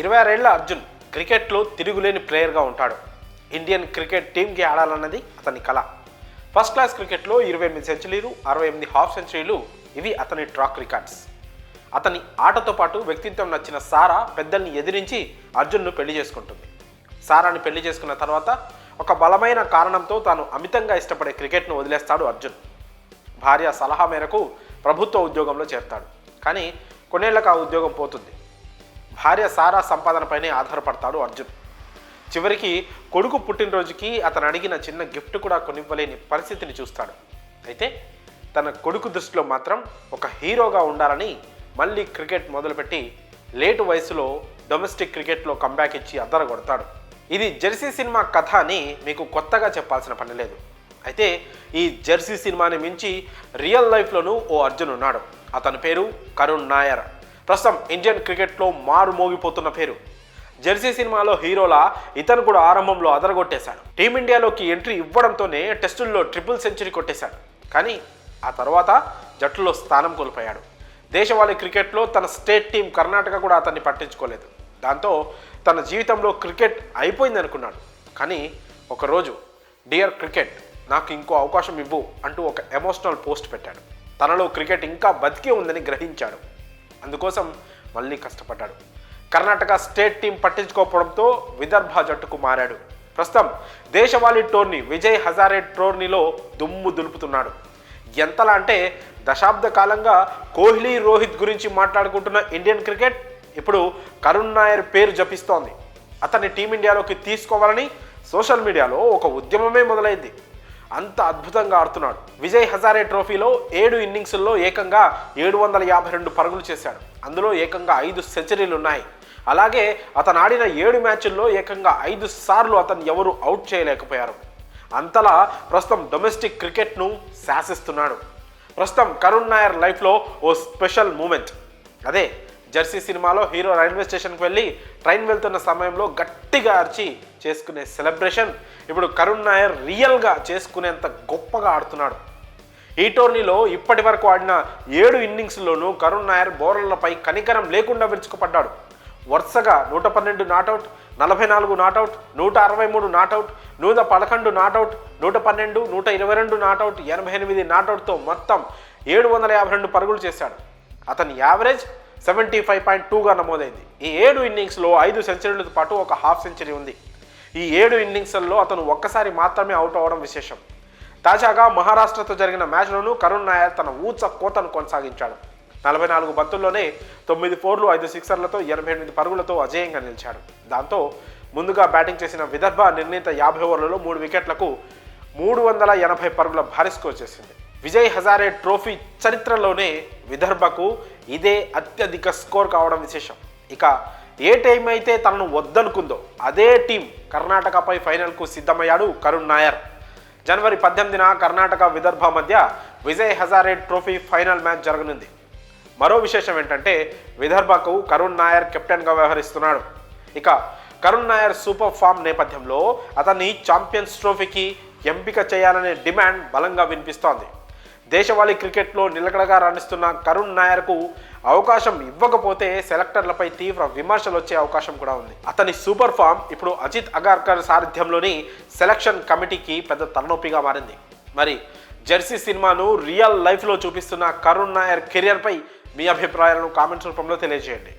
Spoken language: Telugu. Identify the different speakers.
Speaker 1: ఇరవై ఆరేళ్ళ అర్జున్ క్రికెట్లో తిరుగులేని ప్లేయర్గా ఉంటాడు. ఇండియన్ క్రికెట్ టీంకి ఆడాలన్నది అతని కళ ఫస్ట్ క్లాస్ క్రికెట్లో ఇరవై ఎనిమిది సెంచరీలు అరవై ఎనిమిది హాఫ్ సెంచరీలు ఇవి అతని ట్రాక్ రికార్డ్స్. అతని ఆటతో పాటు వ్యక్తిత్వం నచ్చిన సారా పెద్దల్ని ఎదిరించి అర్జున్ను పెళ్ళి చేసుకుంటుంది. సారాని పెళ్ళి చేసుకున్న తర్వాత ఒక బలమైన కారణంతో తాను అమితంగా ఇష్టపడే క్రికెట్ను వదిలేస్తాడు అర్జున్. భార్య సలహా మేరకు ప్రభుత్వ ఉద్యోగంలో చేరతాడు. కానీ కొన్నేళ్ళకు ఆ ఉద్యోగం పోతుంది. భార్య సారా సంపాదనపైనే ఆధారపడతాడు అర్జున్. చివరికి కొడుకు పుట్టినరోజుకి అతను అడిగిన చిన్న గిఫ్ట్ కూడా కొనివ్వలేని పరిస్థితిని చూస్తాడు. అయితే తన కొడుకు దృష్టిలో మాత్రం ఒక హీరోగా ఉండాలని మళ్ళీ క్రికెట్ మొదలుపెట్టి లేటు వయసులో డొమెస్టిక్ క్రికెట్లో కంబ్యాక్ ఇచ్చి అద్దర కొడతాడు ఇది జెర్సీ సినిమా కథ అని మీకు కొత్తగా చెప్పాల్సిన పని లేదు. అయితే ఈ జెర్సీ సినిమాని మించి రియల్ లైఫ్లోనూ ఓ అర్జున్ ఉన్నాడు అతని పేరు కరుణ్ నాయర్. ప్రస్తుతం ఇండియన్ క్రికెట్లో మారు మోగిపోతున్న పేరు. జెర్సీ సినిమాలో హీరోలా ఇతను కూడా ఆరంభంలో అదరగొట్టేశాడు. టీమిండియాలోకి ఎంట్రీ ఇవ్వడంతోనే టెస్టుల్లో ట్రిపుల్ సెంచరీ కొట్టేశాడు. కానీ ఆ తర్వాత జట్టులో స్థానం కోల్పోయాడు. దేశవాళీ క్రికెట్లో తన స్టేట్ టీం కర్ణాటక కూడా అతన్ని పట్టించుకోలేదు. దాంతో తన జీవితంలో క్రికెట్ అయిపోయింది అనుకున్నాడు కానీ ఒకరోజు డియర్ క్రికెట్ నాకు ఇంకో అవకాశం ఇవ్వు అంటూ ఒక ఎమోషనల్ పోస్ట్ పెట్టాడు. తనలో క్రికెట్ ఇంకా బతికే ఉందని గ్రహించాడు. అందుకోసం మళ్ళీ కష్టపడ్డాడు. కర్ణాటక స్టేట్ టీం పట్టించుకోకపోవడంతో విదర్భ జట్టుకు మారాడు. ప్రస్తుతం దేశవాళీ టోర్నీ విజయ్ హజారే టోర్నీలో దుమ్ము దులుపుతున్నాడు. ఎంతలా అంటే దశాబ్ద కాలంగా కోహ్లీ రోహిత్ గురించి మాట్లాడుకుంటున్న ఇండియన్ క్రికెట్ ఇప్పుడు కరుణ్ నాయర్ పేరు జపిస్తోంది. అతన్ని టీమిండియాలోకి తీసుకోవాలని సోషల్ మీడియాలో ఒక ఉద్యమమే మొదలైంది. అంత అద్భుతంగా ఆడుతున్నాడు. విజయ్ హజారే ట్రోఫీలో ఏడు ఇన్నింగ్స్ల్లో ఏకంగా ఏడు వందల యాభై రెండు పరుగులు చేశాడు. అందులో ఏకంగా ఐదు సెంచరీలు ఉన్నాయి. అలాగే అతను ఆడిన ఏడు మ్యాచ్ల్లో ఏకంగా ఐదు సార్లు అతను ఎవరు అవుట్ చేయలేకపోయారు. అంతలా ప్రస్తుతం డొమెస్టిక్ క్రికెట్ను శాసిస్తున్నాడు. ప్రస్తుతం కరుణ్ నాయర్ లైఫ్లో ఓ స్పెషల్ మూమెంట్. అదే జెర్సీ సినిమాలో హీరో రైల్వే స్టేషన్కి వెళ్ళి ట్రైన్ వెళ్తున్న సమయంలో గట్టిగా అరిచి చేసుకునే సెలబ్రేషన్ ఇప్పుడు కరుణ్ నాయర్ రియల్గా చేసుకునేంత గొప్పగా ఆడుతున్నాడు. ఈ టోర్నీలో ఇప్పటి వరకు ఆడిన ఏడు ఇన్నింగ్స్లోనూ కరుణ్ నాయర్ బౌలర్లపై కనికరం లేకుండా విరుచుకుపడ్డాడు. వరుసగా నూట పన్నెండు నాటౌట్ నలభై నాలుగు నాటౌట్ నూట అరవై మూడు నాటౌట్ నూట పదకొండు నాటౌట్ నూట పన్నెండు నూట ఇరవై రెండు నాటౌట్ ఎనభై ఎనిమిది నాటౌట్తో మొత్తం ఏడు వందల యాభై రెండు పరుగులు చేశాడు. అతని యావరేజ్ సెవెంటీ ఫైవ్ పాయింట్ టూగా నమోదైంది. ఈ ఏడు ఇన్నింగ్స్లో ఐదు సెంచరీలతో పాటు ఒక హాఫ్ సెంచరీ ఉంది. ఈ ఏడు ఇన్నింగ్స్లలో అతను ఒక్కసారి మాత్రమే అవుట్ అవ్వడం విశేషం. తాజాగా మహారాష్ట్రతో జరిగిన మ్యాచ్లోనూ కరుణ్ నాయర్ తన ఊచ కోతను కొనసాగించాడు. నలభై నాలుగు బంతుల్లోనే తొమ్మిది ఫోర్లు ఐదు సిక్సర్లతో ఎనభై ఎనిమిది పరుగులతో అజేయంగా నిలిచాడు. దాంతో ముందుగా బ్యాటింగ్ చేసిన విదర్భ నిర్ణీత యాభై ఓవర్లలో మూడు వికెట్లకు మూడు వందల ఎనభై పరుగుల భారీ స్కోర్ చేసింది. విజయ్ హజారే ట్రోఫీ చరిత్రలోనే విదర్భకు ఇదే అత్యధిక స్కోర్ కావడం విశేషం. ఇక ఏ టీం అయితే తనను వద్దనుకుందో అదే టీం కర్ణాటకపై ఫైనల్కు సిద్ధమయ్యాడు కరుణ్ నాయర్. జనవరి పద్దెనిమిదిన కర్ణాటక విదర్భ మధ్య Vijay Hazare trophy final match జరగనుంది. మరో విశేషం ఏంటంటే విదర్భకు కరుణ్ నాయర్ కెప్టెన్గా వ్యవహరిస్తున్నాడు. ఇక కరుణ్ నాయర్ సూపర్ ఫామ్ నేపథ్యంలో అతన్ని ఛాంపియన్స్ ట్రోఫీకి ఎంపిక చేయాలనే డిమాండ్ బలంగా వినిపిస్తోంది. దేశవాళీ క్రికెట్లో నిలకడగా రాణిస్తున్న కరుణ్ నాయర్కు అవకాశం ఇవ్వకపోతే సెలెక్టర్లపై తీవ్ర విమర్శలు వచ్చే అవకాశం కూడా ఉంది. అతని సూపర్ ఫామ్ ఇప్పుడు అజిత్ అగార్కర్ సారథ్యంలోని సెలక్షన్ కమిటీకి పెద్ద తలనొప్పిగా మారింది. మరి జెర్సీ సినిమాను రియల్ లైఫ్లో చూపిస్తున్న కరుణ్ నాయర్ కెరియర్పై మీ అభిప్రాయాలను కామెంట్స్ రూపంలో తెలియజేయండి.